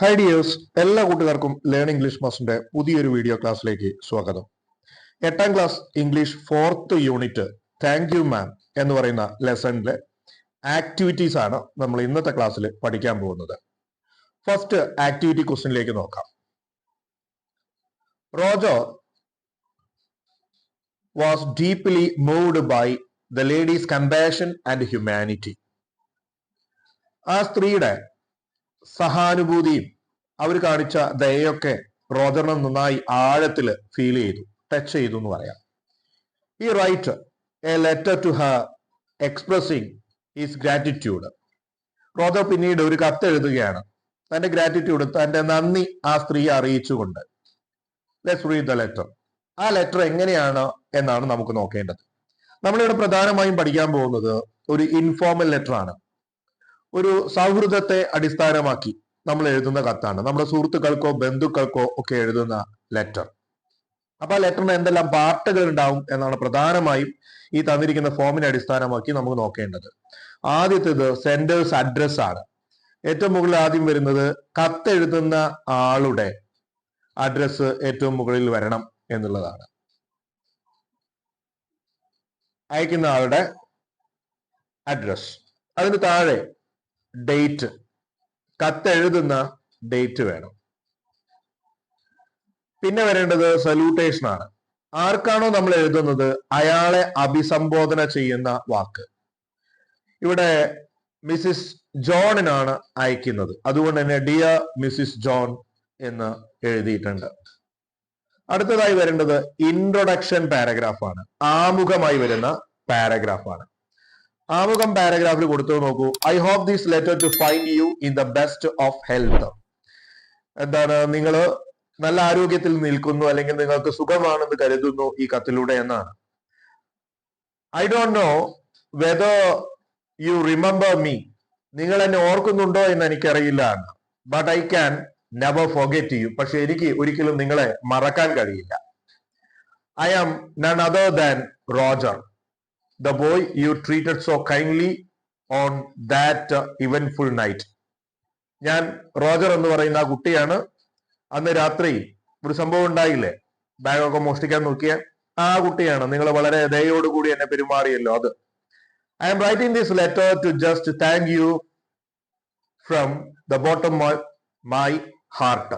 Hi dears എല്ലാ കൂട്ടുകാർക്കും learn English മാസിന്റെ പുതിയൊരു വീഡിയോ ക്ലാസ്സിലേക്ക് സ്വാഗതം. എട്ടാം class English fourth unit thank you ma'am എന്ന് പറയുന്ന ലെസണിലെ ആക്ടിവിറ്റീസ് ആണ് നമ്മൾ ഇന്നത്തെ ക്ലാസ്സിൽ പഠിക്കാൻ പോകുന്നത്. ഫസ്റ്റ് ആക്ടിവിറ്റി ക്വസ്റ്റിനിലേക്ക് നോക്കാം. Roger was deeply moved by the lady's compassion and humanity ആ സ്ത്രീയുടെ സഹാനുഭൂതിയും അവർ കാണിച്ച ദയൊക്കെ റോജറിനെ നന്നായി ആഴത്തിൽ ഫീൽ ചെയ്തു ടച്ച് ചെയ്തു എന്ന് പറയാം. ഈ write a letter to her expressing his gratitude Roger പിന്നീട് ഒരു കത്ത് എഴുതുകയാണ്. തന്റെ ഗ്രാറ്റിറ്റ്യൂഡ് തന്റെ നന്ദി ആ സ്ത്രീയെ അറിയിച്ചുകൊണ്ട്. ലെറ്റ്സ് റീഡ് ദ ലെറ്റർ ആ ലെറ്റർ എങ്ങനെയാണ് എന്നാണ് നമുക്ക് നോക്കേണ്ടത്. നമ്മളിവിടെ പ്രധാനമായും പഠിക്കാൻ പോകുന്നത് ഒരു ഇൻഫോർമൽ ലെറ്റർ ആണ്. ഒരു സൗഹൃദത്തെ അടിസ്ഥാനമാക്കി നമ്മൾ എഴുതുന്ന കത്താണ്. നമ്മുടെ സുഹൃത്തുക്കൾക്കോ ബന്ധുക്കൾക്കോ ഒക്കെ എഴുതുന്ന ലെറ്റർ അപ്പൊ ആ ലെറ്ററിന് എന്തെല്ലാം പാർട്ടുകൾ ഉണ്ടാവും എന്നാണ് പ്രധാനമായും ഈ തന്നിരിക്കുന്ന ഫോമിനെ അടിസ്ഥാനമാക്കി നമുക്ക് നോക്കേണ്ടത്. ആദ്യത്തേത് സെൻഡേഴ്സ് അഡ്രസ് ആണ്. ഏറ്റവും മുകളിൽ ആദ്യം വരുന്നത് കത്തെഴുതുന്ന ആളുടെ അഡ്രസ് ഏറ്റവും മുകളിൽ വരണം എന്നുള്ളതാണ്. അയക്കുന്ന ആളുടെ അഡ്രസ് അതിന് താഴെ ഡേറ്റ് കത്തെഴുതുന്ന ഡേറ്റ് വേണം. പിന്നെ വരേണ്ടത് സല്യൂട്ടേഷൻ ആണ്. ആർക്കാണോ നമ്മൾ എഴുതുന്നത്? അയാളെ അഭിസംബോധന ചെയ്യുന്ന വാക്ക്. ഇവിടെ മിസ്സിസ് ജോണിനാണ് അയക്കുന്നത്. അതുകൊണ്ട് തന്നെ ഡിയർ മിസ്സിസ് ജോൺ എന്ന് എഴുതിയിട്ടുണ്ട്. അടുത്തതായി വരേണ്ടത് ഇൻട്രൊഡക്ഷൻ പാരഗ്രാഫ് ആണ്. ആമുഖമായി വരുന്ന പാരഗ്രാഫ് ആണ്. ആമുഖം പാരഗ്രാഫിൽ കൊടുത്തു നോക്കൂ. I hope this letter to find you in the best of health എന്താണ്? നിങ്ങൾ നല്ല ആരോഗ്യത്തിൽ നിൽക്കുന്നു അല്ലെങ്കിൽ നിങ്ങൾക്ക് സുഖമാണെന്ന് കരുതുന്നു ഈ കത്തിലൂടെ എന്നാണ്. I don't know whether you remember me നിങ്ങൾ എന്നെ ഓർക്കുന്നുണ്ടോ എന്ന് എനിക്കറിയില്ല. But I can never forget you പക്ഷെ എനിക്ക് ഒരിക്കലും നിങ്ങളെ മറക്കാൻ കഴിയില്ല. I am none other than Roger the boy you treated so kindly on that eventful eventful night. ഞാൻ റോജർ എന്ന് പറയുന്ന ആ കുട്ടിയാണ്. അന്ന് രാത്രി ഒരു സംഭവം ഉണ്ടായില്ലേ? ബാഗൊക്കെ മോഷ്ടിക്കാൻ നോക്കിയ ആ കുട്ടിയാണ്. നിങ്ങൾ വളരെ ദയോടുകൂടി എന്നെ പെരുമാറിയല്ലോ അത്. I am writing this letter to just thank you from the bottom my heart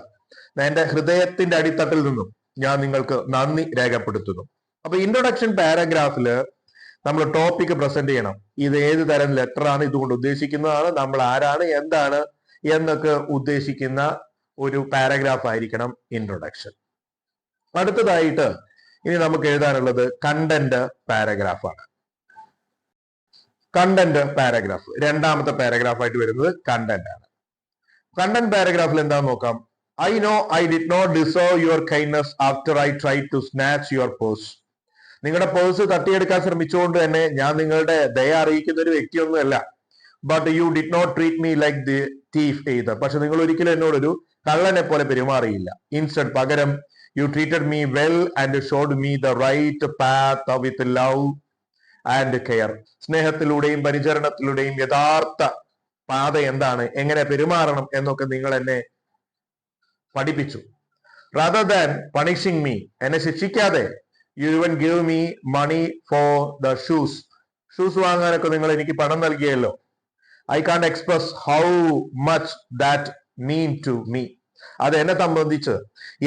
എന്റെ ഹൃദയത്തിന്റെ അടിത്തട്ടിൽ നിന്നും ഞാൻ നിങ്ങൾക്ക് നന്ദി രേഖപ്പെടുത്തുന്നു. അപ്പൊ ഇൻട്രൊഡക്ഷൻ പാരഗ്രാഫിൽ നമ്മൾ ടോപ്പിക് പ്രസന്റ് ചെയ്യണം. ഇത് ഏത് തരം ലെറ്റർ ആണ് ഇതുകൊണ്ട് ഉദ്ദേശിക്കുന്നതാണ് നമ്മൾ ആരാണ് എന്താണ് എന്നൊക്കെ ഉദ്ദേശിക്കുന്ന ഒരു പാരഗ്രാഫ് ആയിരിക്കണം ഇൻട്രൊഡക്ഷൻ അടുത്തതായിട്ട് ഇനി നമുക്ക് എഴുതാനുള്ളത് കണ്ടന്റ് പാരഗ്രാഫാണ് കണ്ടന്റ് പാരഗ്രാഫ് രണ്ടാമത്തെ പാരഗ്രാഫായിട്ട് വരുന്നത് കണ്ടന്റ് ആണ്. കണ്ടന്റ് പാരഗ്രാഫിൽ എന്താ നോക്കാം? I know I did not deserve your kindness after I try to snatch your purse നിങ്ങളുടെ പേഴ്സ് തട്ടിയെടുക്കാൻ ശ്രമിച്ചുകൊണ്ട് തന്നെ ഞാൻ നിങ്ങളുടെ ദയ അറിയിക്കുന്ന ഒരു വ്യക്തിയൊന്നുമല്ല. But you did not treat me like the thief ചെയ്ത് പക്ഷെ നിങ്ങൾ ഒരിക്കലും എന്നോടൊരു കള്ളനെ പോലെ പെരുമാറിയില്ല. ഇൻസ്റ്റഡ് പകരം you treated me well and showed me the right path with love and care സ്നേഹത്തിലൂടെയും പരിചരണത്തിലൂടെയും യഥാർത്ഥ പാത എന്താണ്? എങ്ങനെ പെരുമാറണം എന്നൊക്കെ നിങ്ങൾ എന്നെ പഠിപ്പിച്ചു. റാദർ ദാൻ പണിഷിങ് മീ എന്നെ ശിക്ഷിക്കാതെ you even give me money for the shoes shoes വാങ്ങാനൊക്കെ നിങ്ങൾ എനിക്ക് പണം നൽകിയല്ലോ. I can't express how much that mean to me അത് എന്നെ സംബന്ധിച്ച്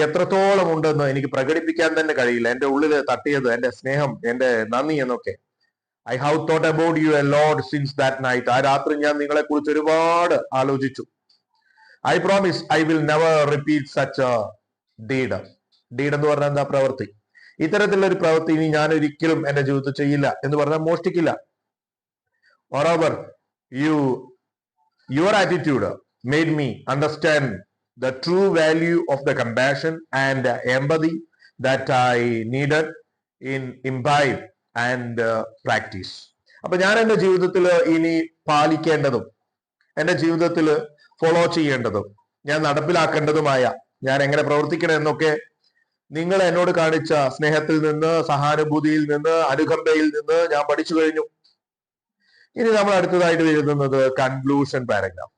എത്രത്തോളം ഉണ്ടെന്ന് എനിക്ക് പ്രകടിപ്പിക്കാൻ തന്നെ കഴിയില്ല. എന്റെ ഉള്ളിൽ തട്ടിയത് എന്റെ സ്നേഹം എന്റെ നന്ദി എന്നൊക്കെ. I have thought about you a lot since that night ആ രാത്രി ഞാൻ നിങ്ങളെ കുറിച്ച് ഒരുപാട് ആലോചിച്ചു. I promise I will never repeat such deed deed എന്ന് പറഞ്ഞാൽ എന്താ പ്രവൃത്തി? ഇത്തരത്തിലുള്ള ഒരു പ്രവൃത്തി ഇനി ഞാൻ ഒരിക്കലും എന്റെ ജീവിതത്തിൽ ചെയ്യില്ല എന്ന് പറഞ്ഞാൽ മോഷ്ടിക്കില്ല. Moreover you your attitude made me understand the true value of the compassion and empathy that I needed in imbibe and practice അപ്പൊ ഞാൻ എന്റെ ജീവിതത്തിൽ ഇനി പാലിക്കേണ്ടതും എന്റെ ജീവിതത്തിൽ ഫോളോ ചെയ്യേണ്ടതും ഞാൻ നടപ്പിലാക്കേണ്ടതുമായ ഞാൻ എങ്ങനെ പ്രവർത്തിക്കണം എന്നൊക്കെ നിങ്ങൾ എന്നോട് കാണിച്ച സ്നേഹത്തിൽ നിന്ന് സഹാനുഭൂതിയിൽ നിന്ന് അനുകമ്പയിൽ നിന്ന് ഞാൻ പഠിച്ചു കഴിഞ്ഞു. ഇനി നമ്മൾ അടുത്തതായിട്ട് എഴുതുന്നത് കൺക്ലൂഷൻ പാരഗ്രാഫ്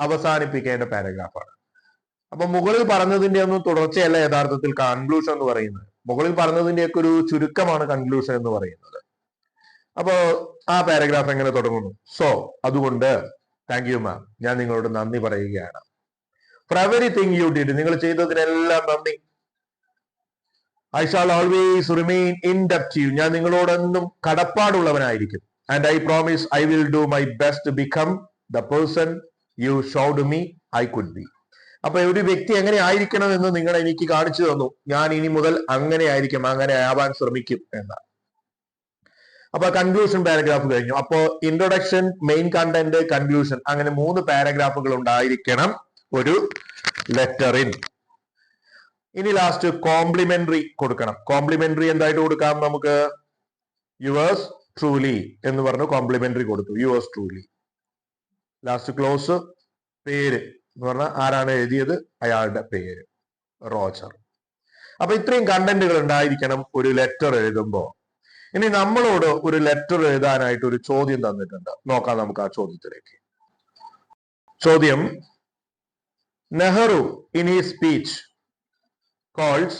അവസാനിപ്പിക്കേണ്ട പാരഗ്രാഫാണ് അപ്പൊ മുകളിൽ പറഞ്ഞതിന്റെ ഒന്നും തുടർച്ചയല്ല യഥാർത്ഥത്തിൽ കൺക്ലൂഷൻ എന്ന് പറയുന്നത്. മുകളിൽ പറഞ്ഞതിന്റെയൊക്കെ ഒരു ചുരുക്കമാണ് കൺക്ലൂഷൻ എന്ന് പറയുന്നത്. അപ്പോ ആ പാരഗ്രാഫ് എങ്ങനെ തുടങ്ങുന്നു? സോ അതുകൊണ്ട് താങ്ക് യു മാം ഞാൻ നിങ്ങളോട് നന്ദി പറയുകയാണ്. ഫോർ എവറിങ് യു ഡിഡ് നിങ്ങൾ ചെയ്തതിനെല്ലാം നന്ദി. I shall always remain in ഡെപ്റ്റ് you ഞാൻ നിങ്ങളോടെന്നും കടപ്പാടുള്ളവനായിരിക്കും. And I promise I will do my best become the person you showed me I could be അപ്പൊ ഒരു വ്യക്തി എങ്ങനെ ആയിരിക്കണം എന്ന് നിങ്ങൾ എനിക്ക് കാണിച്ചു തന്നു. ഞാൻ ഇനി മുതൽ അങ്ങനെ ആയിരിക്കും അങ്ങനെ ആവാൻ ശ്രമിക്കും എന്നാണ്. അപ്പൊ കൺക്ലൂഷൻ പാരഗ്രാഫ് കഴിഞ്ഞു. അപ്പോ ഇൻട്രൊഡക്ഷൻ മെയിൻ കണ്ടന്റ് കൺക്ലൂഷൻ അങ്ങനെ മൂന്ന് പാരഗ്രാഫുകൾ ഉണ്ടായിരിക്കണം ഒരു ലെറ്ററിൻ ഇനി ലാസ്റ്റ് കോംപ്ലിമെന്ററി കൊടുക്കണം. കോംപ്ലിമെന്ററി എന്തായിട്ട് കൊടുക്കാം നമുക്ക്? യുവേഴ്സ് ട്രൂലി എന്ന് പറഞ്ഞു കോംപ്ലിമെന്ററി കൊടുത്തു. യുവേഴ്സ് ട്രൂലി ലാസ്റ്റ് ക്ലോസ് പേര് എന്ന് പറഞ്ഞ ആരാണ് എഴുതിയത്? അയാളുടെ പേര്. റോജർ. അപ്പൊ ഇത്രയും കണ്ടന്റുകൾ ഉണ്ടായിരിക്കണം ഒരു ലെറ്റർ എഴുതുമ്പോൾ ഇനി നമ്മളോട് ഒരു ലെറ്റർ എഴുതാനായിട്ട് ഒരു ചോദ്യം തന്നിട്ടുണ്ട്. നോക്കാം നമുക്ക് ആ ചോദ്യത്തിലേക്ക്. ചോദ്യം നെഹ്റു ഇൻ ഈ speech calls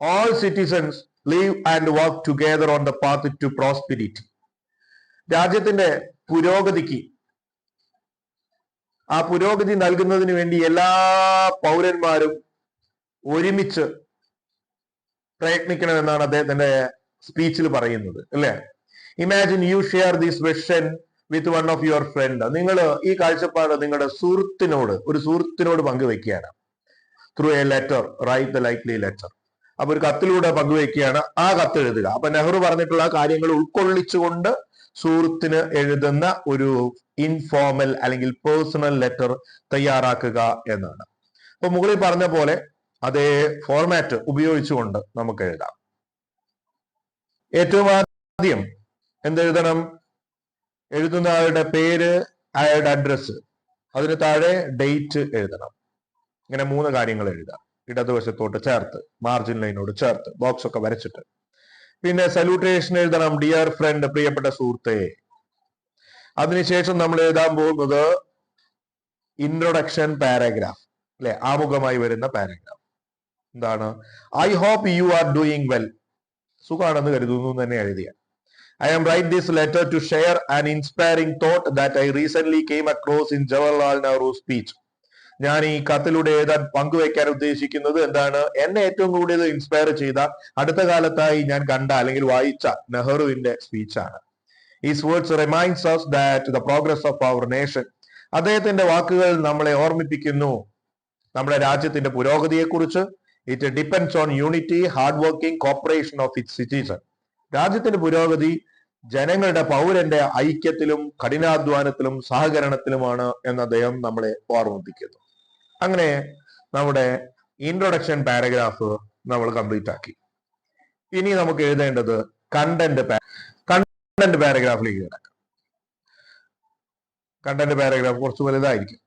all citizens live and work together on the path to prosperity. രാജ്യത്തിന്റെ പുരോഗതിക്ക് ആ പുരോഗതി നൽകുന്നതിന് വേണ്ടി എല്ലാ പൗരന്മാരും ഒരുമിച്ച് പ്രയത്നിക്കണമെന്നാണ് അദ്ദേഹത്തിന്റെ സ്പീച്ചിൽ പറയുന്നത് അല്ലേ? Imagine you share this vision with one of your friend നിങ്ങൾ ഈ കാഴ്ചപ്പാട് നിങ്ങളുടെ സുഹൃത്തിനോട് ഒരു സുഹൃത്തിനോട് പങ്കുവെക്കുകയാണ്. Through a letter write the likely letter അപ്പൊ ഒരു കത്തിലൂടെ പങ്കുവെക്കുകയാണ് ആ കത്ത് എഴുതുക. അപ്പൊ നെഹ്റു പറഞ്ഞിട്ടുള്ള കാര്യങ്ങൾ ഉൾക്കൊള്ളിച്ചുകൊണ്ട് സുഹൃത്തിന് എഴുതുന്ന ഒരു ഇൻഫോർമൽ അല്ലെങ്കിൽ പേഴ്സണൽ ലെറ്റർ തയ്യാറാക്കുക എന്നാണ്. അപ്പൊ മുകളിൽ പറഞ്ഞ പോലെ അതേ ഫോർമാറ്റ് ഉപയോഗിച്ചുകൊണ്ട് നമുക്ക് എഴുതാം. ഏറ്റവും ആദ്യം എന്തെഴുതണം? എഴുതുന്ന ആളുടെ പേര് അയാളുടെ അഡ്രസ്സ് അതിന് താഴെ ഡേറ്റ് എഴുതണം. ഇങ്ങനെ മൂന്ന് കാര്യങ്ങൾ എഴുതുക ഇടതുവശത്തോട്ട് ചേർത്ത് മാർജിൻ ലൈനോട് ചേർത്ത് ബോക്സ് ഒക്കെ വരച്ചിട്ട്. പിന്നെ സല്യൂട്ടേഷൻ എഴുതണം ഡിയർ ഫ്രണ്ട് പ്രിയപ്പെട്ട സുഹൃത്തെ. അതിനുശേഷം നമ്മൾ എഴുതാൻ പോകുന്നത് ഇൻട്രൊഡക്ഷൻ പാരഗ്രാഫ് അല്ലെ? ആമുഖമായി വരുന്ന പാരഗ്രാഫ് എന്താണ്? I hope you are doing well സുഖാണെന്ന് കരുതുന്നു തന്നെ എഴുതിയ. I am write this letter to share an inspiring thought that I recent came across in Jawaharlal Nehru speech ഞാൻ ഈ കത്തിലൂടെ എഴുതാൻ പങ്കുവെക്കാൻ ഉദ്ദേശിക്കുന്നത് എന്താണ്? എന്നെ ഏറ്റവും കൂടുതൽ ഇൻസ്പയർ ചെയ്ത അടുത്ത കാലത്തായി ഞാൻ കണ്ട അല്ലെങ്കിൽ വായിച്ച നെഹ്റുവിന്റെ സ്പീച്ചാണ് his words reminds of that the progress of our nation അദ്ദേഹത്തിന്റെ വാക്കുകൾ നമ്മളെ ഓർമ്മിപ്പിക്കുന്നു. നമ്മുടെ രാജ്യത്തിന്റെ പുരോഗതിയെക്കുറിച്ച്. It depends on unity hard working cooperation of it citizen രാജ്യത്തിന്റെ പുരോഗതി ജനങ്ങളുടെ പൗരന്റെ ഐക്യത്തിലും കഠിനാധ്വാനത്തിലും സഹകരണത്തിലുമാണ് എന്ന് അദ്ദേഹം നമ്മളെ ഓർമ്മിപ്പിക്കുന്നു. അങ്ങനെ നമ്മുടെ ഇൻട്രൊഡക്ഷൻ പാരഗ്രാഫ് നമ്മൾ കംപ്ലീറ്റ് ആക്കി. ഇനി നമുക്ക് എഴുതേണ്ടത് കണ്ടന്റ് കണ്ടന്റ് പാരഗ്രാഫിലേക്ക് കിടക്കാം. കണ്ടന്റ് പാരഗ്രാഫ് കുറച്ച് വലുതായിരിക്കും.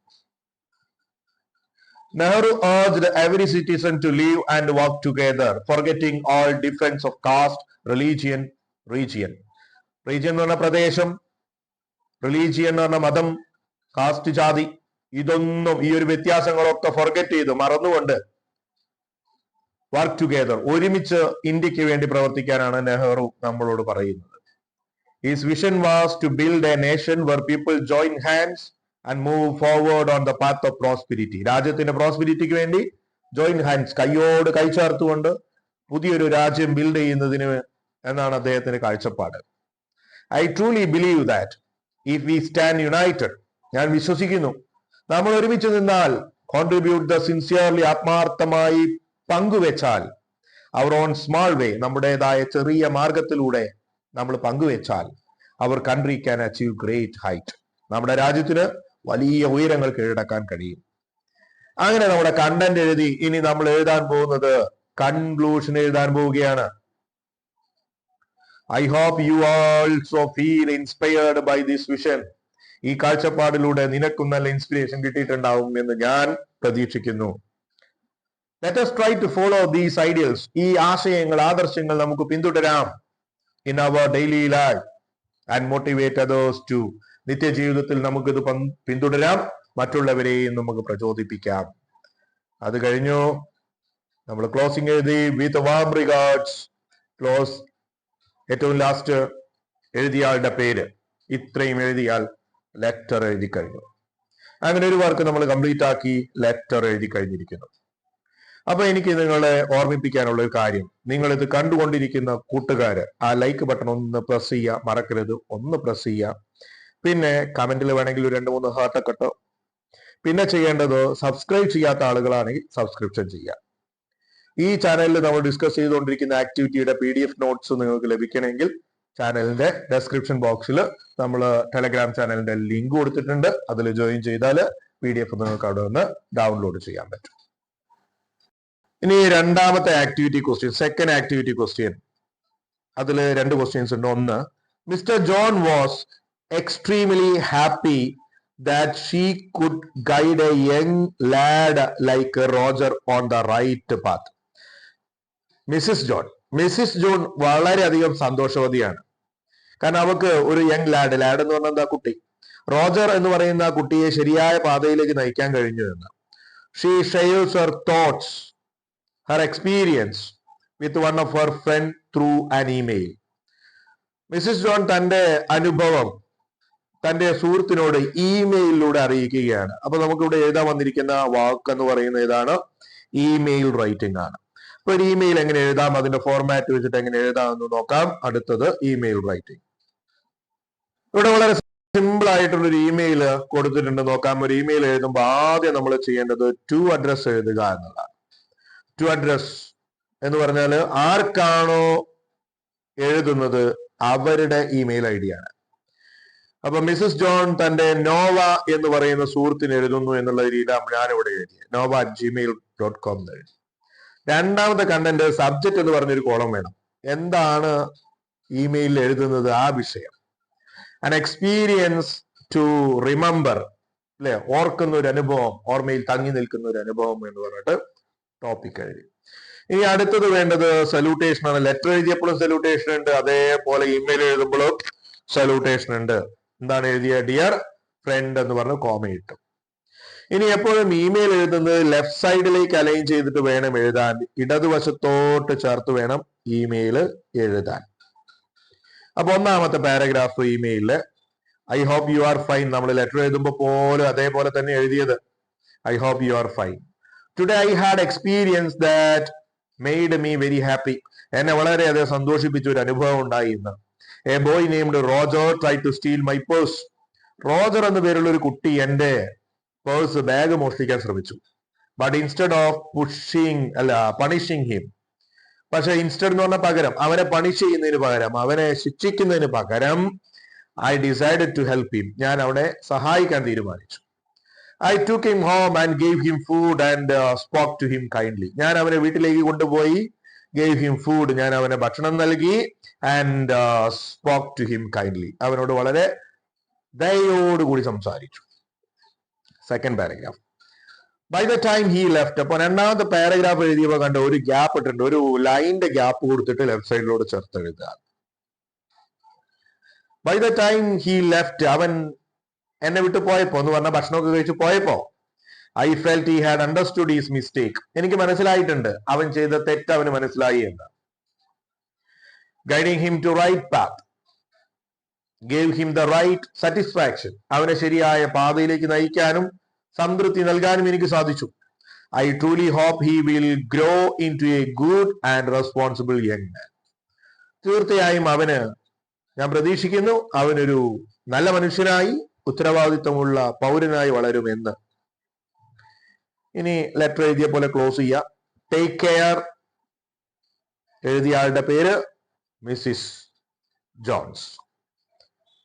Nehru urged every citizen to live and work together, forgetting all difference of caste religion, region region എന്ന് പറഞ്ഞ പ്രദേശം റിലീജിയൻ എന്ന് പറഞ്ഞ മതം കാസ്റ്റ് ജാതി. ഇതൊന്നും ഈ ഒരു വ്യത്യാസങ്ങളൊക്കെ ഫൊർഗറ്റ് ചെയ്ത് മറന്നുകൊണ്ട് വർക്ക് ടുഗെദർ ഒരുമിച്ച് ഇന്ത്യയ്ക്ക് വേണ്ടി പ്രവർത്തിക്കാനാണ് നെഹ്റു നമ്മളോട് പറയുന്നത്. His vision was to build a nation where people join hands and move forward on the path of prosperity രാജ്യത്തിന്റെ പ്രോസ്പിരിറ്റിക്ക് വേണ്ടി ജോയിൻ ഹാൻഡ്സ് കൈയോട് കൈ ചേർത്തുകൊണ്ട് പുതിയൊരു രാജ്യം ബിൽഡ് ചെയ്യുന്നതിന് എന്നാണ് അദ്ദേഹത്തിന്റെ കാഴ്ചപ്പാട്. I truly believe that if we stand united ഞാൻ വിശ്വസിക്കുന്നു നമ്മൾ ഒരുമിച്ച് നിന്നാൽ കോൺട്രിബ്യൂട്ട് ദ സിൻസിയർലി ആത്മാർത്ഥമായി പങ്കുവെച്ചാൽ അവർ ഓൺ സ്മാൾ വേ നമ്മുടേതായ ചെറിയ മാർഗത്തിലൂടെ നമ്മൾ പങ്കുവെച്ചാൽ our country can achieve great height നമ്മുടെ രാജ്യത്തിന് വലിയ ഉയരങ്ങൾ കീഴടക്കാൻ കഴിയും. അങ്ങനെ നമ്മുടെ കണ്ടന്റ് എഴുതി ഇനി നമ്മൾ എഴുതാൻ പോകുന്നത് കൺക്ലൂഷൻ എഴുതാൻ പോവുകയാണ്. I hope you also feel inspired by this vision ഈ കാഴ്ചപ്പാടിലൂടെ നിനക്കും നല്ല ഇൻസ്പിറേഷൻ കിട്ടിയിട്ടുണ്ടാവും എന്ന് ഞാൻ പ്രതീക്ഷിക്കുന്നു. Let us try to follow these ideals ഈ ആശയങ്ങൾ ആദർശങ്ങൾ നമുക്ക് പിന്തുടരാം in our daily life and motivate others to നിത്യജീവിതത്തിൽ നമുക്കിത് പിന്തുടരാം. മറ്റുള്ളവരെയും നമുക്ക് പ്രചോദിപ്പിക്കാം. അത് കഴിഞ്ഞു. നമ്മൾ ക്ലോസിംഗ് എഴുതി. വിത്ത് വാം റിഗാർഡ്സ് ക്ലോസ് ഏറ്റവും ലാസ്റ്റ് എഴുതിയാളുടെ പേര്. ഇത്രയും എഴുതിയാൽ ലെറ്റർ എഴുതി കഴിഞ്ഞു. അങ്ങനെ ഒരു വർക്ക് നമ്മൾ കംപ്ലീറ്റ് ആക്കി ലെറ്റർ എഴുതി കഴിഞ്ഞിരിക്കുന്നു. അപ്പൊ എനിക്ക് നിങ്ങളെ ഓർമ്മിപ്പിക്കാനുള്ള ഒരു കാര്യം. നിങ്ങൾ ഇത് കണ്ടുകൊണ്ടിരിക്കുന്ന കൂട്ടുകാര് ആ ലൈക്ക് ബട്ടൺ ഒന്ന് പ്രസ് ചെയ്യുക മറക്കരുത്. ഒന്ന് പ്രസ് ചെയ്യുക പിന്നെ കമന്റിൽ വേണമെങ്കിൽ ഒരു രണ്ട് മൂന്ന് ഹാർട്ടൊക്കെ ഇട്ടോ. പിന്നെ ചെയ്യേണ്ടത് സബ്സ്ക്രൈബ് ചെയ്യാത്ത ആളുകളാണെങ്കിൽ സബ്സ്ക്രിപ്ഷൻ ചെയ്യുക ഈ ചാനലിൽ നമ്മൾ ഡിസ്കസ് ചെയ്തുകൊണ്ടിരിക്കുന്ന ആക്ടിവിറ്റിയുടെ പി ഡി എഫ് നോട്ട്സ് നിങ്ങൾക്ക് ലഭിക്കണമെങ്കിൽ ചാനലിന്റെ ഡെസ്ക്രിപ്ഷൻ ബോക്സിൽ നമ്മൾ ടെലഗ്രാം ചാനലിന്റെ ലിങ്ക് കൊടുത്തിട്ടുണ്ട്. അതിൽ ജോയിൻ ചെയ്താൽ പി ഡി എഫ് നിങ്ങൾക്ക് അവിടെ നിന്ന് ഡൗൺലോഡ് ചെയ്യാൻ പറ്റും. ഇനി രണ്ടാമത്തെ activity question second activity question അതിൽ രണ്ട് ക്വസ്റ്റ്യൻസ് ഉണ്ട്. ഒന്ന് mister John was extremely happy that she could guide a young lad like Roger on the right path Mrs John Mrs John വളരെയധികം സന്തോഷവതിയാണ്. കാരണം അവക്ക് ഒരു യങ് ലാഡ് ലാഡ് എന്ന് പറഞ്ഞ എന്താ കുട്ടി? റോജർ എന്ന് പറയുന്ന കുട്ടിയെ ശരിയായ പാതയിലേക്ക് നയിക്കാൻ കഴിഞ്ഞു എന്ന്. She shares her thoughts her experience with one of her friend through an email Mrs John തന്റെ അനുഭവം തന്റെ സുഹൃത്തിനോട് ഇമെയിലിലൂടെ അറിയിക്കുകയാണ്. അപ്പൊ നമുക്കിവിടെ എഴുതാൻ വന്നിരിക്കുന്ന വാക്ക് എന്ന് പറയുന്ന ഏതാണ്? ഇമെയിൽ റൈറ്റിംഗ് ആണ്. ഒരു ഇമെയിൽ എങ്ങനെ എഴുതാം? അതിന്റെ ഫോർമാറ്റ് വെച്ചിട്ട് എങ്ങനെ എഴുതാം എന്ന് നോക്കാം. അടുത്തത് ഇമെയിൽ റൈറ്റിംഗ് ഇവിടെ വളരെ സിമ്പിൾ ആയിട്ടുള്ള ഒരു ഇമെയിൽ കൊടുത്തിട്ടുണ്ട്. നോക്കാം. ഒരു ഇമെയിൽ എഴുതുമ്പോൾ ആദ്യം നമ്മൾ ചെയ്യേണ്ടത് ടു അഡ്രസ് എഴുതുക എന്നുള്ളതാണ്. ടു അഡ്രസ് എന്ന് പറഞ്ഞാൽ ആർക്കാണോ എഴുതുന്നത് അവരുടെ ഇമെയിൽ ഐ ഡി ആണ്. അപ്പൊ മിസസ് ജോൺ തന്റെ നോവ എന്ന് പറയുന്ന സുഹൃത്തിന് എഴുതുന്നു എന്നുള്ള രീതിയിലാണ് ഞാനിവിടെ എഴുതിയത്. Nova at Gmail dot com എന്ന് എഴുതി. രണ്ടാമത്തെ കണ്ടന്റ് സബ്ജക്ട് എന്ന് പറഞ്ഞൊരു കോളം വേണം. എന്താണ് ഇമെയിലിൽ എഴുതുന്നത് ആ വിഷയം? അൻ എക്സ്പീരിയൻസ് ടു റിമെമ്പർ അല്ലെ? ഓർക്കുന്ന ഒരു അനുഭവം ഓർമ്മയിൽ തങ്ങി നിൽക്കുന്ന ഒരു അനുഭവം എന്ന് പറഞ്ഞിട്ട് ടോപ്പിക് എഴുതി ഇനി അടുത്തത് വേണ്ടത് സല്യൂട്ടേഷൻ ആണ്. ലെറ്റർ എഴുതിയപ്പോഴും സല്യൂട്ടേഷൻ ഉണ്ട്. അതേപോലെ ഇമെയിൽ എഴുതുമ്പോഴും സല്യൂട്ടേഷൻ ഉണ്ട്. എന്താണ് എഴുതിയ? ഡിയർ ഫ്രണ്ട് എന്ന് പറഞ്ഞ് കോമ ഇനി എപ്പോഴും ഇമെയിൽ എഴുതുന്നത് ലെഫ്റ്റ് സൈഡിലേക്ക് അലൈൻ ചെയ്തിട്ട് വേണം എഴുതാൻ. ഇടതുവശത്തോട്ട് ചേർത്ത് വേണം ഇമെയിൽ എഴുതാൻ. അപ്പൊ ഒന്നാമത്തെ paragraph ഇമെയിലിൽ I hope you are fine നമ്മൾ ലെറ്റർ എഴുതുമ്പോൾ പോലും അതേപോലെ തന്നെ എഴുതിയത്. I hope you are fine today I had experience that made me very happy എന്നെ വളരെയധികം സന്തോഷിപ്പിച്ച ഒരു അനുഭവം ഉണ്ടായി ഇന്ന്. A boy named Roger try to steal my purse Roger എന്ന പേരുള്ള ഒരു കുട്ടി എന്റെ പേഴ്സ് ബാഗ് മോഷ്ടിക്കാൻ ശ്രമിച്ചു. ബട്ട് ഇൻസ്റ്റെഡ് ഓഫ് പുഷിങ് അല്ല പണിഷിങ് ഹിം പക്ഷെ ഇൻസ്റ്റഡ് എന്ന് പറഞ്ഞ പകരം. അവനെ പണിഷ് ചെയ്യുന്നതിന് പകരം അവനെ ശിക്ഷിക്കുന്നതിന് പകരം I decide to help him ഞാൻ അവനെ സഹായിക്കാൻ തീരുമാനിച്ചു. I took him home and gave him food and spoke to him kindly ഞാൻ അവനെ വീട്ടിലേക്ക് കൊണ്ടുപോയി ഗേവ് ഹിം ഫുഡ് ഞാൻ അവനെ ഭക്ഷണം നൽകി and spoke to him kindly അവനോട് വളരെ ദയോടുകൂടി സംസാരിച്ചു. Second paragraph by the time he left അപ്പൊ രണ്ടാമത്തെ പാരഗ്രാഫ് എഴുതിയപ്പോ കണ്ട ഒരു ഗ്യാപ്പ് ഇട്ടിട്ടുണ്ട്. ഒരു ലൈനിന്റെ ഗ്യാപ്പ് കൊടുത്തിട്ട് ലെഫ്റ്റ് സൈഡിലോട് ചേർത്ത് എഴുതുക. By the time he left അവൻ എന്നെ വിട്ട് പോയപ്പോ എന്ന് പറഞ്ഞ ഭക്ഷണമൊക്കെ കഴിച്ച് പോയപ്പോ I felt he had understood his mistake എനിക്ക് മനസ്സിലായിട്ടുണ്ട്. അവൻ ചെയ്ത തെറ്റ് അവന് മനസ്സിലായി എന്ന്. Guiding him to right path gave him the right satisfaction അവനെ ശരിയായ പാതയിലേക്ക് നയിക്കാനും സംതൃപ്തി നൽകാനും എനിക്ക് സാധിച്ചു. I truly hope he will grow into a good and responsible young man തീർച്ചയായും അവന് ഞാൻ പ്രതീക്ഷിക്കുന്നു അവനൊരു നല്ല മനുഷ്യനായി ഉത്തരവാദിത്വമുള്ള പൗരനായി വളരുമെന്ന്. ഇനി ലെറ്റർ എഴുതിയ പോലെ ക്ലോസ് ചെയ്യുക ടേക്ക് കെയർ എഴുതിയ ആളുടെ പേര് മിസ്സിസ് ജോൺസ്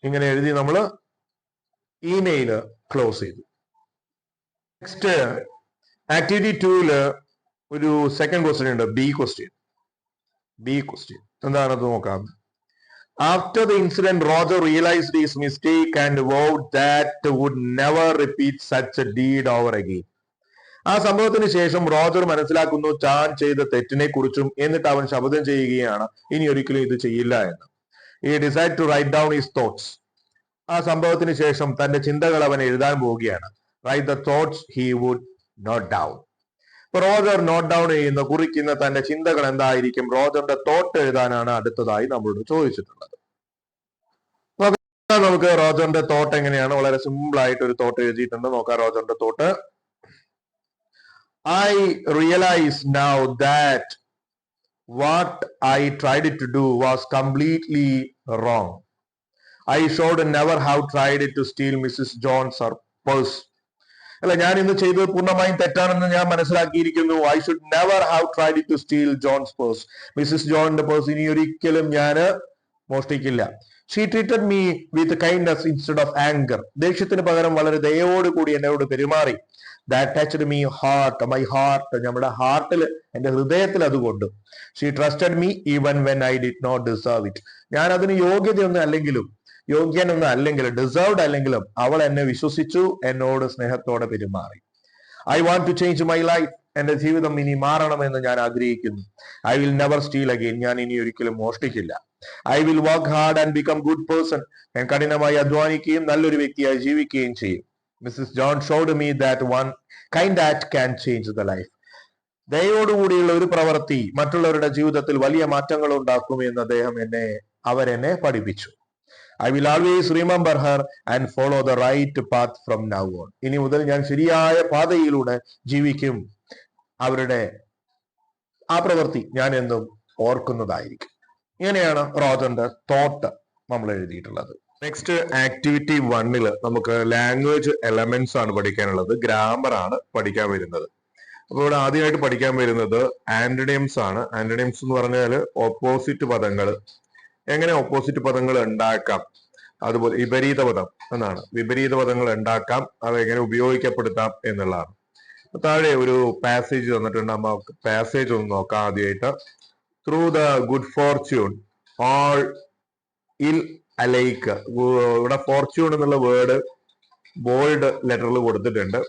ഇങ്ങനെ എഴുതി നമ്മൾ ഇമെയിൽ ക്ലോസ് ചെയ്തു. നെക്സ്റ്റ് ആക്ടിവിറ്റി ടൂൽ ഒരു സെക്കൻഡ് ക്വസ്റ്റ്യൻ ഉണ്ട്. ബി ക്വസ്റ്റ്യൻ ബി ക്വസ്റ്റ്യൻ എന്താണത് നോക്കാം. After the incident Roger realised his mistake and vowed that would never repeat such deed over again ആ സംഭവത്തിന് ശേഷം റോജർ മനസ്സിലാക്കുന്നു താൻ ചെയ്ത തെറ്റിനെ കുറിച്ചും എന്നിട്ട് അവൻ ശബ്ദം ചെയ്യുകയാണ്. ഇനി ഒരിക്കലും ഇത് ചെയ്യില്ല എന്ന്. He decide to write down his thoughts ആ സംഭവത്തിന് ശേഷം തന്റെ ചിന്തകൾ അവൻ എഴുതാൻ പോവുകയാണ്. Write the thoughts he would note down ഇപ്പൊ റോജർ നോട്ട് ഡൗൺ ചെയ്യുന്ന. കുറിക്കുന്ന തന്റെ ചിന്തകൾ എന്തായിരിക്കും? റോജറിന്റെ തോട്ട് എഴുതാനാണ് അടുത്തതായി നമ്മളോട് ചോദിച്ചിട്ടുള്ളത്. നമുക്ക് റോജറിന്റെ തോട്ട് എങ്ങനെയാണ്? വളരെ സിമ്പിൾ ആയിട്ട് ഒരു തോട്ട് എഴുതിയിട്ടുണ്ട്. നോക്കാം റോജറിന്റെ thought I realise now that what I tried to do was completely wrong I should never have tried to steal Mrs Jones or purse അല്ല ഞാൻ ഇന്ന് ചെയ്തത് പൂർണമായും തെറ്റാണെന്ന് ഞാൻ മനസ്സിലാക്കിയിരിക്കുന്നു. I should never have tried to steal Jones purse Mrs ജോണിന്റെ purse ഇനി ഒരിക്കലും ഞാൻ മോഷ്ടിക്കില്ല. She treated me with kindness instead of anger ദേഷ്യത്തിന് പകരം വളരെ ദയോട് കൂടി എന്നോട് പെരുമാറി. That touched me heart my heart നമ്മുടെ ഹാർട്ടിൽ എന്റെ ഹൃദയത്തിൽ അതുകൊണ്ട്. She trusted me even when I did not deserve it ഞാൻ അതിന് യോഗ്യതയൊന്നും അല്ലെങ്കിലും യോഗ്യനൊന്നും അല്ലെങ്കിലും ഡിസേർവ്ഡ് അല്ലെങ്കിലും അവൾ എന്നെ വിശ്വസിച്ചു എന്നോട് സ്നേഹത്തോടെ പെരുമാറി. I want to change my life എന്റെ ജീവിതം ഇനി മാറണമെന്ന് ഞാൻ ആഗ്രഹിക്കുന്നു. I will never steal again ഞാൻ ഇനി ഒരിക്കലും മോഷ്ടിക്കില്ല. I will work hard and become good person ഞാൻ കഠിനമായി അധ്വാനിക്കുകയും നല്ലൊരു വ്യക്തിയായി ജീവിക്കുകയും ചെയ്യും. Mrs John showed me that one kind act can change the life ദയോടുകൂടിയുള്ള ഒരു പ്രവൃത്തി മറ്റുള്ളവരുടെ ജീവിതത്തിൽ വലിയ മാറ്റങ്ങൾ ഉണ്ടാക്കും എന്ന് അദ്ദേഹം എന്നെ അവരെന്നെ പഠിപ്പിച്ചു. I will always remember her and follow the right path from now on ഇനി മുതൽ ഞാൻ ശരിയായ പാതയിലൂടെ ജീവിക്കും. അവരുടെ ആ പ്രവൃത്തി ഞാൻ എന്നും ഓർക്കുന്നതായിരിക്കും. ഇങ്ങനെയാണ് റോജറിന്റെ തോട്ട് നമ്മൾ എഴുതിയിട്ടുള്ളത്. നെക്സ്റ്റ് ആക്ടിവിറ്റി വണ്ണിൽ നമുക്ക് ലാംഗ്വേജ് എലമെന്റ്സ് ആണ് പഠിക്കാനുള്ളത്. ഗ്രാമർ ആണ് പഠിക്കാൻ വരുന്നത്. അപ്പോൾ ഇവിടെ ആദ്യമായിട്ട് പഠിക്കാൻ വരുന്നത് ആന്റണിയംസ് ആണ്. ആന്റണിയംസ് എന്ന് പറഞ്ഞാൽ ഓപ്പോസിറ്റ് പദങ്ങൾ എങ്ങനെ ഓപ്പോസിറ്റ് പദങ്ങൾ ഉണ്ടാക്കാം? അതുപോലെ വിപരീത പദം എന്നാണ്. വിപരീത പദങ്ങൾ ഉണ്ടാക്കാം അത് എങ്ങനെ ഉപയോഗിക്കപ്പെടുത്താം എന്നുള്ളതാണ്. താഴെ ഒരു പാസേജ് തന്നിട്ടുണ്ട്. നമ്മ പാസേജ് ഒന്ന് നോക്കാം ആദ്യമായിട്ട്. Through the good fortune all ill alike ഇവിടെ ഫോർച്യൂൺ എന്നുള്ള വേർഡ് ബോൾഡ് ലെറ്ററിൽ കൊടുത്തിട്ടുണ്ട്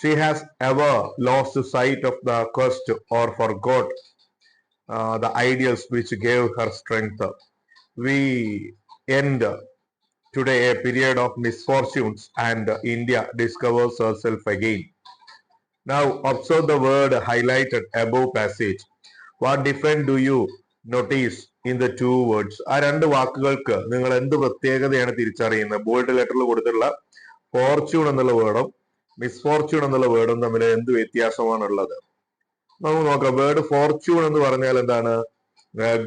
she has ever lost sight of the quest or forgot the ideals which gave her strength we end today a period of misfortunes and India discovers herself again. Now observe the word highlighted above passage. What different do you notice in the two words ആ രണ്ട് വാക്കുകൾക്ക് നിങ്ങൾ എന്ത് പ്രത്യേകതയാണ് തിരിച്ചറിയുന്നത്? Bold ലെറ്ററിൽ കൊടുത്തിട്ടുള്ള Fortune എന്നുള്ള വേർഡും misfortune എന്നുള്ള വേർഡും തമ്മിൽ എന്ത് വ്യത്യാസമാണുള്ളത്? നമുക്ക് നോക്കാം. വേർഡ് ഫോർച്യൂൺ എന്ന് പറഞ്ഞാൽ എന്താണ്?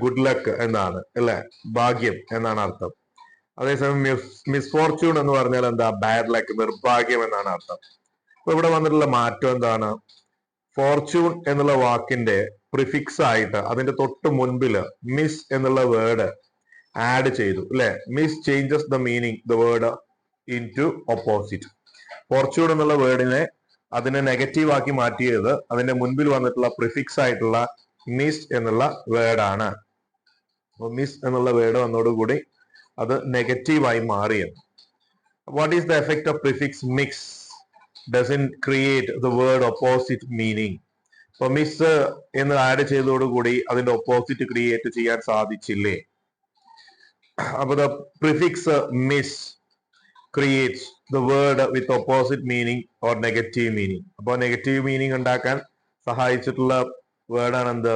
ഗുഡ് ലക്ക് എന്നാണ് അല്ലെ? ഭാഗ്യം എന്നാണ് അർത്ഥം. അതേസമയം മിസ് മിസ്ഫോർച്യൂൺ എന്ന് പറഞ്ഞാൽ എന്താ? ബാഡ് ലക്ക് നിർഭാഗ്യം എന്നാണ് അർത്ഥം. അപ്പൊ ഇവിടെ വന്നിട്ടുള്ള മാറ്റം എന്താണ്? ഫോർച്യൂൺ എന്നുള്ള വാക്കിന്റെ പ്രിഫിക്സ് ആയിട്ട് അതിന്റെ തൊട്ട് മുൻപിൽ മിസ് എന്നുള്ള വേർഡ് ആഡ് ചെയ്തു അല്ലെ? Mis changes the meaning the word into opposite fortune എന്നുള്ള വേർഡിനെ അതിനെ നെഗറ്റീവ് ആക്കി മാറ്റിയത് അതിന്റെ മുൻപിൽ വന്നിട്ടുള്ള പ്രിഫിക്സ് ആയിട്ടുള്ള മിസ് എന്നുള്ള വേർഡാണ് മിസ് എന്നുള്ള വേർഡ് വന്നതോടുകൂടി അത് നെഗറ്റീവായി മാറിയത്. What is the effect of prefix mis doesn't create the word opposite meaning അപ്പൊ മിസ് എന്ന് ആഡ് ചെയ്തതോടുകൂടി അതിന്റെ ഓപ്പോസിറ്റ് ക്രിയേറ്റ് ചെയ്യാൻ സാധിച്ചില്ലേ? അപ്പൊ the prefix mis creates the word with opposite meaning or negative meaning അപ്പോൾ നെഗറ്റീവ് മീനിങ് ഉണ്ടാക്കാൻ സഹായിച്ചിട്ടുള്ള വേർഡാണ് എന്ത്?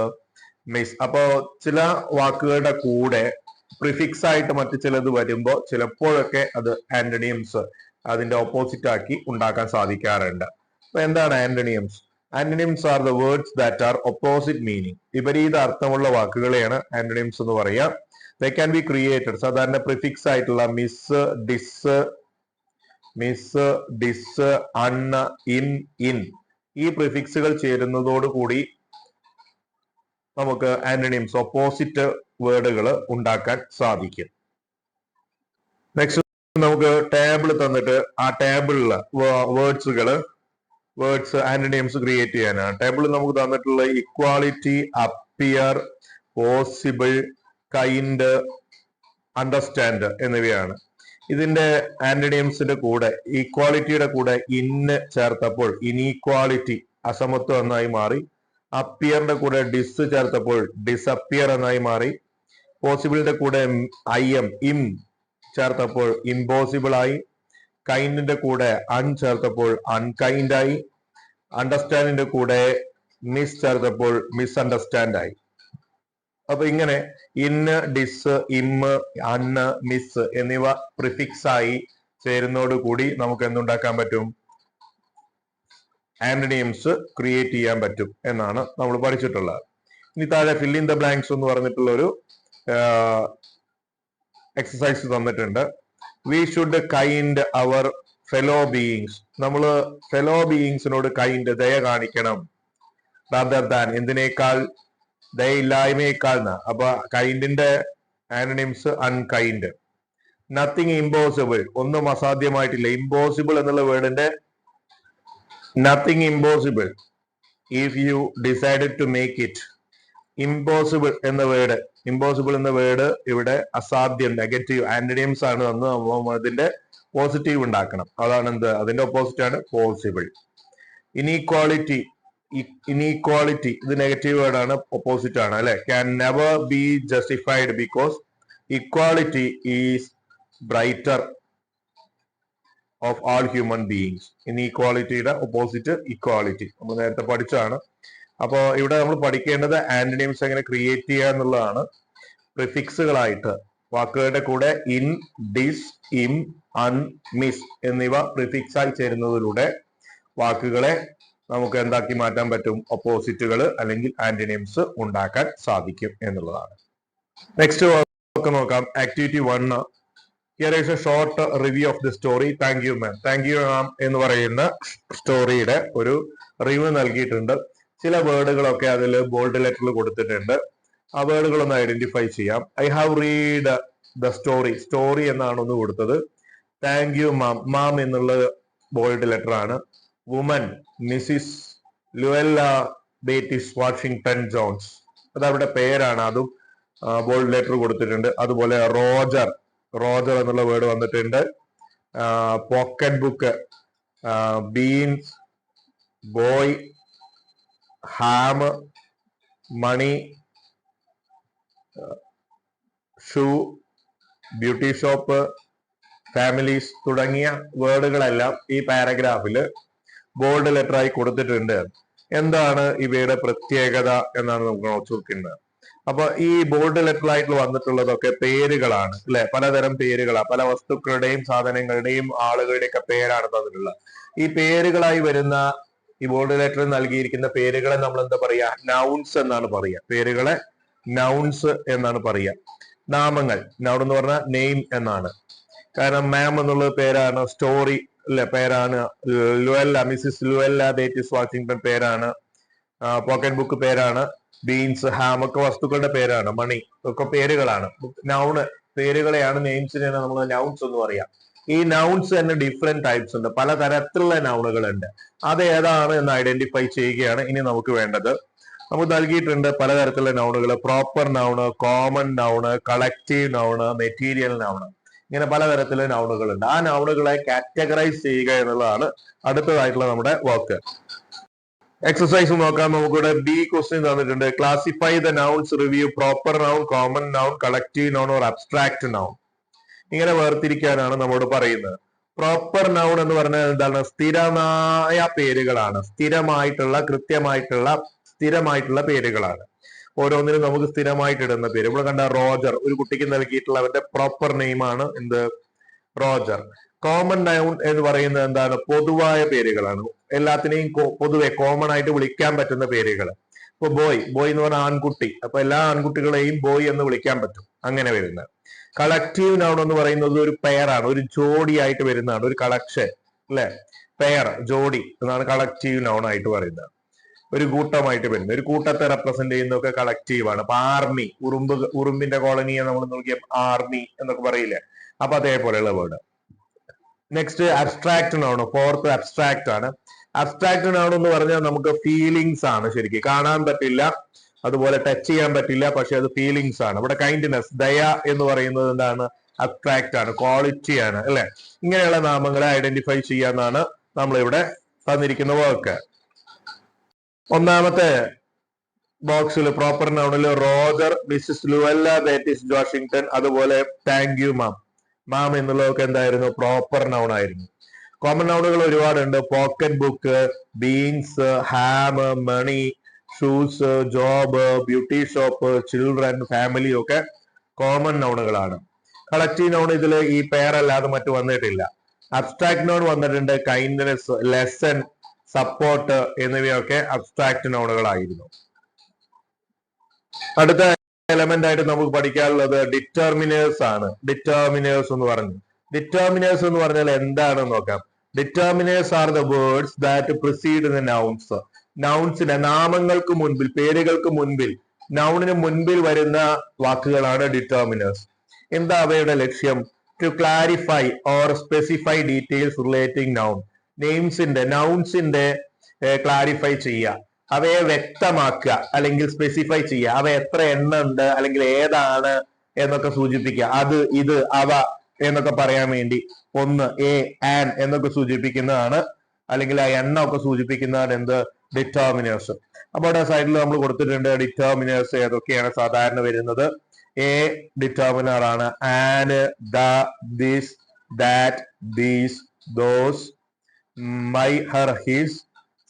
മിസ് അപ്പോ ചില വാക്കുകളുടെ കൂടെ പ്രിഫിക്സ് ആയിട്ട് മറ്റു ചിലത് വരുമ്പോൾ ചിലപ്പോഴൊക്കെ അത് ആന്റണിയംസ് അതിന്റെ ഓപ്പോസിറ്റ് ആക്കി ഉണ്ടാക്കാൻ സാധിക്കാറുണ്ട്. അപ്പൊ എന്താണ് antonyms antonyms are the words that are opposite meaning വിപരീത അർത്ഥമുള്ള വാക്കുകളെയാണ് ആന്റണിംസ് എന്ന് പറയാം ദേ ക്യാൻ ബി ക്രിയേറ്റഡ് സാധാരണ പ്രിഫിക്സ് ആയിട്ടുള്ള mis dis mis dis un in in. ഈ പ്രിഫിക്സുകൾ ചേരുന്നതോടുകൂടി നമുക്ക് ആന്റണിംസ് ഓപ്പോസിറ്റ് വേർഡുകൾ ഉണ്ടാക്കാൻ സാധിക്കും. നെക്സ്റ്റ് നമുക്ക് ടേബിൾ തന്നിട്ട് ആ ടേബിളിൽ വേർഡ്സുകൾ വേർഡ്സ് ആന്റണിയംസ് ക്രിയേറ്റ് ചെയ്യാനാണ് ടേബിളിൽ നമുക്ക് തന്നിട്ടുള്ള equality appear possible kind understand എന്നിവയാണ്. ഇതിന്റെ ആന്റണിയംസിന്റെ കൂടെ ഈക്വാളിറ്റിയുടെ കൂടെ ഇന്ന് ചേർത്തപ്പോൾ ഇനീക്വാളിറ്റി അസമത്വം എന്നായി മാറി. അപ്പിയറിന്റെ കൂടെ ഡിസ് ചേർത്തപ്പോൾ ഡിസപ്പിയർ എന്നായി മാറി. പോസിബിളിന്റെ കൂടെ ഐ എം ഇം ചേർത്തപ്പോൾ ഇമ്പോസിബിൾ ആയി. കൈൻഡിന്റെ കൂടെ അൺ ചേർത്തപ്പോൾ അൺകൈൻഡ് ആയി. അണ്ടർസ്റ്റാൻഡിന്റെ കൂടെ മിസ് ചേർത്തപ്പോൾ മിസ്അണ്ടർസ്റ്റാൻഡ് ആയി. അപ്പൊ ഇങ്ങനെ ഇന്ന് ഡിസ് ഇമ്മ് അന്ന് മിസ് എന്നിവ പ്രിഫിക്സ് ആയി ചേരുന്നതോട് കൂടി നമുക്ക് എന്തുണ്ടാക്കാൻ പറ്റും? ആന്റണിയംസ് ക്രിയേറ്റ് ചെയ്യാൻ പറ്റും എന്നാണ് നമ്മൾ പഠിച്ചിട്ടുള്ളത്. ഇനി താഴെ ഇൻ ദ ബ്ലാങ്ക്സ് എന്ന് പറഞ്ഞിട്ടുള്ള ഒരു എക്സസൈസ് തന്നിട്ടുണ്ട്. We should kind our fellow beings നമ്മൾ ഫെലോ ബീയിങ്സിനോട് കൈൻഡ് ദയ കാണിക്കണം. റാദർ ദാൻ എന്തിനേക്കാൾ ദയയില്ലായ്മയേക്കാൾ അപ്പൊ കൈൻഡിന്റെ ആനണിംസ് അൺകൈൻഡ് നത്തിങ് ഇമ്പോസിബിൾ ഒന്നും അസാധ്യമായിട്ടില്ല. ഇമ്പോസിബിൾ എന്നുള്ള വേർഡിന്റെ nothing impossible if you decide to make it impossible എന്ന വേർഡ് ഇമ്പോസിബിൾ എന്ന വേർഡ് ഇവിടെ അസാധ്യം നെഗറ്റീവ് ആന്റണിയംസ് ആണ് തന്ന് അതിന്റെ പോസിറ്റീവ് ഉണ്ടാക്കണം. അതാണ് എന്ത്? അതിന്റെ ഓപ്പോസിറ്റ് ആണ് പോസിബിൾ ഇനീക്വാളിറ്റി ഇനീക്വാളിറ്റി ഇത് നെഗറ്റീവ് വേർഡ് ആണ് ഓപ്പോസിറ്റ് ആണ് അല്ലെ? Can never be justified because equality is brighter of all human beings ഇനീക്വാളിറ്റിയുടെ opposite equality നമ്മൾ നേരത്തെ പഠിച്ചതാണ്. അപ്പോൾ ഇവിടെ നമ്മൾ പഠിക്കേണ്ടത് ആന്റണിയംസ് എങ്ങനെ ക്രിയേറ്റ് ചെയ്യുക എന്നുള്ളതാണ്. പ്രിഫിക്സുകളായിട്ട് വാക്കുകളുടെ കൂടെ in dis im un mis എന്നിവ പ്രിഫിക്സ് ആയി ചേരുന്നതിലൂടെ വാക്കുകളെ നമുക്ക് എന്താക്കി മാറ്റാൻ പറ്റും? ഓപ്പോസിറ്റുകൾ അല്ലെങ്കിൽ ആന്റണിയംസ് ഉണ്ടാക്കാൻ സാധിക്കും എന്നുള്ളതാണ്. നെക്സ്റ്റ് ഒക്കെ നോക്കാം. Activity one here is a short review of the story thank you ma'am thank you ma'am എന്ന് പറയുന്ന സ്റ്റോറിയുടെ ഒരു റിവ്യൂ നൽകിയിട്ടുണ്ട്. ചില വേർഡുകളൊക്കെ അതിൽ ബോൾഡ് ലെറ്ററിൽ കൊടുത്തിട്ടുണ്ട്. ആ വേർഡുകൾ ഒന്ന് ഐഡന്റിഫൈ ചെയ്യാം. I have read the story. Story എന്നാണ് ഒന്ന് കൊടുത്തത്. Thank you ma'am. മാം എന്നുള്ള ബോൾഡ് ലെറ്റർ ആണ് woman Mrs Luella Bates Washington Jones. അത് അവരുടെ പേരാണ്. അതും ബോൾഡ് ലെറ്റർ കൊടുത്തിട്ടുണ്ട്. അതുപോലെ റോജർ. റോജർ എന്നുള്ള വേർഡ് വന്നിട്ടുണ്ട്. Pocket book. Beans boy ham money shoe beauty shop families തുടങ്ങിയ വേർഡുകളെല്ലാം ഈ പാരഗ്രാഫിൽ ബോൾഡ് ലെറ്ററായി കൊടുത്തിട്ടുണ്ട്. എന്താണ് ഇവയുടെ പ്രത്യേകത എന്നാണ് നമുക്ക് നോക്കിക്കുന്നത് അപ്പൊ ഈ ബോൾഡ് ലെറ്ററായിട്ട് വന്നിട്ടുള്ളതൊക്കെ പേരുകളാണ് അല്ലെ? പലതരം പേരുകളാണ് പല വസ്തുക്കളുടെയും സാധനങ്ങളുടെയും ആളുകളുടെയൊക്കെ പേരാണ് തന്നിട്ടുള്ളത്. ഈ പേരുകളായി വരുന്ന ഈ ബോൾഡ് ലെറ്ററിൽ നൽകിയിരിക്കുന്ന പേരുകളെ നമ്മൾ എന്താ പറയുക നൗൺസ് എന്നാണ് പറയുക പേരുകളെ നൗൺസ് എന്നാണ് പറയുക നാമങ്ങൾ. നൗൺ എന്ന് പറഞ്ഞാൽ നെയിം എന്നാണ്. കാരണം മാം എന്നുള്ള പേരാണ് സ്റ്റോറി പേരാണ് Luella Mrs Luella Bates Washington പേരാണ് പോക്കറ്റ് ബുക്ക് പേരാണ് ബീൻസ് ഹാം ഒക്കെ വസ്തുക്കളുടെ പേരാണ് മണി ഒക്കെ പേരുകളാണ്. നൗണ് പേരുകളെയാണ് നെയിംസിനെയാണ് നമ്മൾ നൗൺസ് എന്ന് പറയാം. ഈ നൗൺസ് തന്നെ ഡിഫറെന്റ് ടൈപ്സ് ഉണ്ട്. പല തരത്തിലുള്ള നൗണുകൾ ഉണ്ട്. അത് ഏതാണ് എന്ന് ഐഡന്റിഫൈ ചെയ്യുകയാണ് ഇനി നമുക്ക് വേണ്ടത്. നമുക്ക് നൽകിയിട്ടുണ്ട് പലതരത്തിലുള്ള നൗണുകൾ proper noun common noun collective noun material noun ഇങ്ങനെ പലതരത്തിലുള്ള നൗണുകൾ ഉണ്ട്. ആ നൗണുകളെ കാറ്റഗറൈസ് ചെയ്യുക എന്നുള്ളതാണ് അടുത്തതായിട്ടുള്ള നമ്മുടെ വർക്ക് എക്സസൈസ് നോക്കാം. നമുക്കിവിടെ ബി ക്വസ്റ്റ്യൻ തന്നിട്ടുണ്ട്. Classify the nouns review proper noun common noun collective noun or abstract noun ഇങ്ങനെ വേർതിരിക്കാനാണ് നമ്മോട് പറയുന്നത്. പ്രോപ്പർ നൗൺ എന്ന് പറഞ്ഞാൽ എന്താണ്? സ്ഥിരമായ പേരുകളാണ്. സ്ഥിരമായിട്ടുള്ള കൃത്യമായിട്ടുള്ള സ്ഥിരമായിട്ടുള്ള പേരുകളാണ്. ഓരോന്നിനും നമുക്ക് സ്ഥിരമായിട്ട് ഇടുന്ന പേര്. ഇവിടെ കണ്ട റോജർ ഒരു കുട്ടിക്ക് നൽകിയിട്ടുള്ള അവന്റെ പ്രോപ്പർ നെയിമാണ് എന്ത്? റോജർ. കോമൺ നൗൺ എന്ന് പറയുന്നത് എന്താണ്? പൊതുവായ പേരുകളാണ്. എല്ലാത്തിനെയും പൊതുവെ കോമൺ ആയിട്ട് വിളിക്കാൻ പറ്റുന്ന പേരുകൾ ഇപ്പൊ ബോയ് ബോയ് എന്ന് പറഞ്ഞ ആൺകുട്ടി. അപ്പൊ എല്ലാ ആൺകുട്ടികളെയും ബോയ് എന്ന് വിളിക്കാൻ പറ്റും. അങ്ങനെ വരുന്നത്. കളക്റ്റീവ് നൗൺ എന്ന് പറയുന്നത് ഒരു പെയറാണ് ഒരു ജോഡിയായിട്ട് വരുന്നതാണ് ഒരു കളക്ഷൻ അല്ലെ? പെയർ ജോഡി എന്നാണ് കളക്റ്റീവ് നൗൺ ആയിട്ട് പറയുന്നത്. ഒരു കൂട്ടമായിട്ട് വരുന്നത്. ഒരു കൂട്ടത്തെ റെപ്രസെന്റ് ചെയ്യുന്നതൊക്കെ കളക്റ്റീവ് ആണ്. അപ്പൊ ആർമി ഉറുമ്പ് ഉറുമ്പിന്റെ കോളനിയെ നമ്മൾ നോക്കിയ ആർമി എന്നൊക്കെ പറയില്ലേ? അപ്പൊ അതേപോലെയുള്ള word next abstract noun fourth abstract ആണ്. അബ്സ്ട്രാക്ട് നൗൺ എന്ന് പറഞ്ഞാൽ നമുക്ക് ഫീലിങ്സ് ആണ് ശരിക്കും. കാണാൻ പറ്റില്ല. അതുപോലെ ടച്ച് ചെയ്യാൻ പറ്റില്ല പക്ഷെ അത് ഫീലിങ്സ് ആണ്. ഇവിടെ കൈൻഡ്നെസ് ദയ എന്ന് പറയുന്നത് എന്താണ്? അട്രാക്റ്റ് ആണ് ക്വാളിറ്റി ആണ് അല്ലെ? ഇങ്ങനെയുള്ള നാമങ്ങളെ ഐഡന്റിഫൈ ചെയ്യാന്നാണ് നമ്മൾ ഇവിടെ തന്നിരിക്കുന്ന വർക്ക് ഒന്നാമത്തെ ബോക്സിൽ proper നൗണിൽ Roger Mrs Luella Bates Washington അതുപോലെ താങ്ക് യു മാം മാം എന്നുള്ളതൊക്കെ എന്തായിരുന്നു? പ്രോപ്പർ നൗൺ ആയിരുന്നു. കോമൺ നൗണുകൾ ഒരുപാടുണ്ട്. Pocket book beans ham money shoes job beauty shop children family ഒക്കെ കോമൺ നൗണുകളാണ് കളക്റ്റീവ് നൗൺ ഇതിൽ ഈ പേരല്ലാതെ മറ്റു വന്നിട്ടില്ല. അബ്സ്ട്രാക്ട് നൗൺ വന്നിട്ടുണ്ട് കൈൻഡ്നെസ് ലെസൺ സപ്പോർട്ട് എന്നിവയൊക്കെ അബ്സ്ട്രാക്ട് നൗണുകളായിരുന്നു അടുത്ത എലമെന്റ് ആയിട്ട് നമുക്ക് പഠിക്കാനുള്ളത് ഡിറ്റർമിനേഴ്സ് ആണ്. ഡിറ്റർമിനേഴ്സ് എന്ന് പറഞ്ഞു. ഡിറ്റർമിനേഴ്സ് എന്ന് പറഞ്ഞാൽ എന്താണെന്ന് നോക്കാം. Determiners are the words that precede the nouns നൗൺസിന്റെ നാമങ്ങൾക്ക് മുൻപിൽ പേരുകൾക്ക് മുൻപിൽ നൗണിന് മുൻപിൽ വരുന്ന വാക്കുകളാണ് ഡിറ്റർമിനേഴ്സ് എന്താ അവയുടെ ലക്ഷ്യം? To clarify or specify details relating noun നെയിംസിന്റെ നൗൺസിന്റെ ക്ലാരിഫൈ ചെയ്യുക. അവയെ വ്യക്തമാക്കുക അല്ലെങ്കിൽ സ്പെസിഫൈ ചെയ്യുക. അവ എത്ര എണ്ണം ഉണ്ട് അല്ലെങ്കിൽ ഏതാണ് എന്നൊക്കെ സൂചിപ്പിക്കുക. അത് ഇത് അവ എന്നൊക്കെ പറയാൻ വേണ്ടി ഒന്ന് എ ആൻ എന്നൊക്കെ സൂചിപ്പിക്കുന്നതാണ്. അല്ലെങ്കിൽ ആ എണ്ണം ഒക്കെ സൂചിപ്പിക്കുന്നതാണ് എന്ത്? ഡിറ്റർമിനേഴ്സ് അപ്പോൾ അവിടെ സൈഡിൽ നമ്മൾ കൊടുത്തിട്ടുണ്ട് ഡിറ്റർമിനേഴ്സ് ഏതൊക്കെയാണ് സാധാരണ വരുന്നത്? എ ഡിറ്റർമിനർ ആണ്. An the this that these those my her his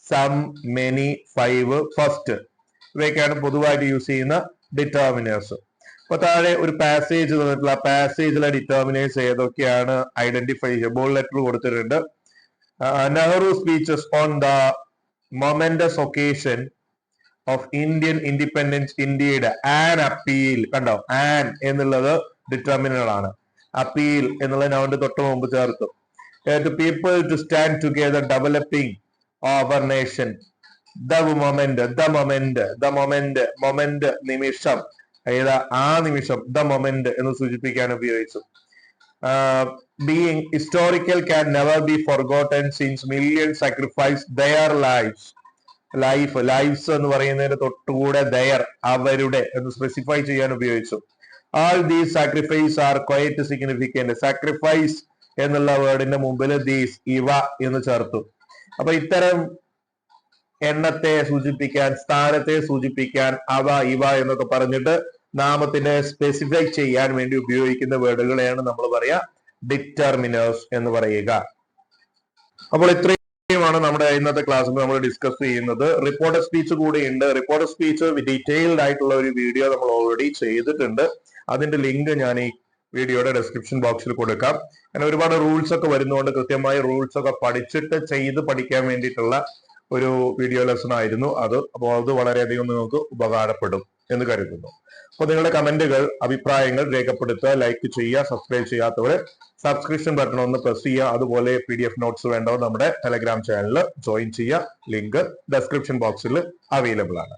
some many five first ഇവയൊക്കെയാണ് പൊതുവായിട്ട് യൂസ് ചെയ്യുന്ന ഡിറ്റർമിനേഴ്സ് അപ്പൊ താഴെ ഒരു പാസേജ് തന്നിട്ടുള്ള പാസേജിലെ ഡിറ്റർമിനേഴ്സ് ഏതൊക്കെയാണ്? ഐഡന്റിഫൈ ബോൾ ലെറ്റർ കൊടുത്തിട്ടുണ്ട്. Nehru speeches on the momentous occasion of Indian independence ഇന്ത്യയുടെ ആൻ അപ്പീൽ കണ്ടോ? ആൻ എന്നുള്ളത് ഡിറ്റർമിനൽ ആണ്. അപ്പീൽ എന്നുള്ള നൗണ്ട് തൊട്ട് മുമ്പ് ചേർത്തു. People to stand together developing our nation the moment the moment the moment moment നിമിഷം. ഏതാ? ആ നിമിഷം ദ മൊമെന്റ് എന്ന് സൂചിപ്പിക്കാൻ ഉപയോഗിച്ചു. Being historical can never be forgotten since millions sacrificed their lives. Life lifes എന്ന് പറയുന്നതിന് തൊട്ടുകൂടെ ദയർ അവരുടെ എന്ന് സ്പെസിഫൈ ചെയ്യാൻ ഉപയോഗിച്ചു. All these sacrifice are quite significant sacrifice എന്നുള്ള വേർഡിന്റെ മുമ്പിൽ ദീസ് ഇവ എന്ന് ചേർത്തു. അപ്പൊ ഇത്തരം എണ്ണത്തെ സൂചിപ്പിക്കാൻ സ്ഥാനത്തെ സൂചിപ്പിക്കാൻ അവ ഇവ എന്നൊക്കെ പറഞ്ഞിട്ട് നാമത്തിനെ സ്പെസിഫൈ ചെയ്യാൻ വേണ്ടി ഉപയോഗിക്കുന്ന വേർഡുകളെയാണ് നമ്മൾ പറയാ ഡിറ്റർമിനേഴ്സ് എന്ന് പറയുക. അപ്പോൾ ഇത്രയുമാണ് നമ്മുടെ ഇന്നത്തെ ക്ലാസ്സിൽ നമ്മൾ ഡിസ്കസ് ചെയ്യുന്നത്. റിപ്പോർട്ടർ സ്പീച്ച് കൂടി ഉണ്ട്. റിപ്പോർട്ടർ സ്പീച്ച് ഡീറ്റെയിൽഡ് ആയിട്ടുള്ള ഒരു വീഡിയോ നമ്മൾ ഓൾറെഡി ചെയ്തിട്ടുണ്ട്. അതിന്റെ ലിങ്ക് ഞാൻ ഈ വീഡിയോയുടെ ഡിസ്ക്രിപ്ഷൻ ബോക്സിൽ കൊടുക്കാം. അങ്ങനെ ഒരുപാട് റൂൾസ് ഒക്കെ വരുന്നതുകൊണ്ട് കൃത്യമായി റൂൾസ് ഒക്കെ പഠിച്ചിട്ട് ചെയ്ത് പഠിക്കാൻ വേണ്ടിയിട്ടുള്ള ഒരു വീഡിയോ ലെസൺ ആയിരുന്നു അത്. അപ്പോൾ അത് വളരെയധികം നിങ്ങൾക്ക് ഉപകാരപ്പെടും എന്ന് കരുതുന്നു. അപ്പോൾ നിങ്ങളുടെ കമന്റുകൾ അഭിപ്രായങ്ങൾ രേഖപ്പെടുത്തുക ലൈക്ക് ചെയ്യുക സബ്സ്ക്രൈബ് ചെയ്യാത്തവർ സബ്സ്ക്രിപ്ഷൻ ബട്ടൺ ഒന്ന് പ്രസ് ചെയ്യുക. അതുപോലെ പി ഡി എഫ് നോട്ട്സ് വേണ്ടവർ നമ്മുടെ ടെലഗ്രാം ചാനലിൽ ജോയിൻ ചെയ്യുക. ലിങ്ക് ഡെസ്ക്രിപ്ഷൻ ബോക്സിൽ അവൈലബിൾ ആണ്.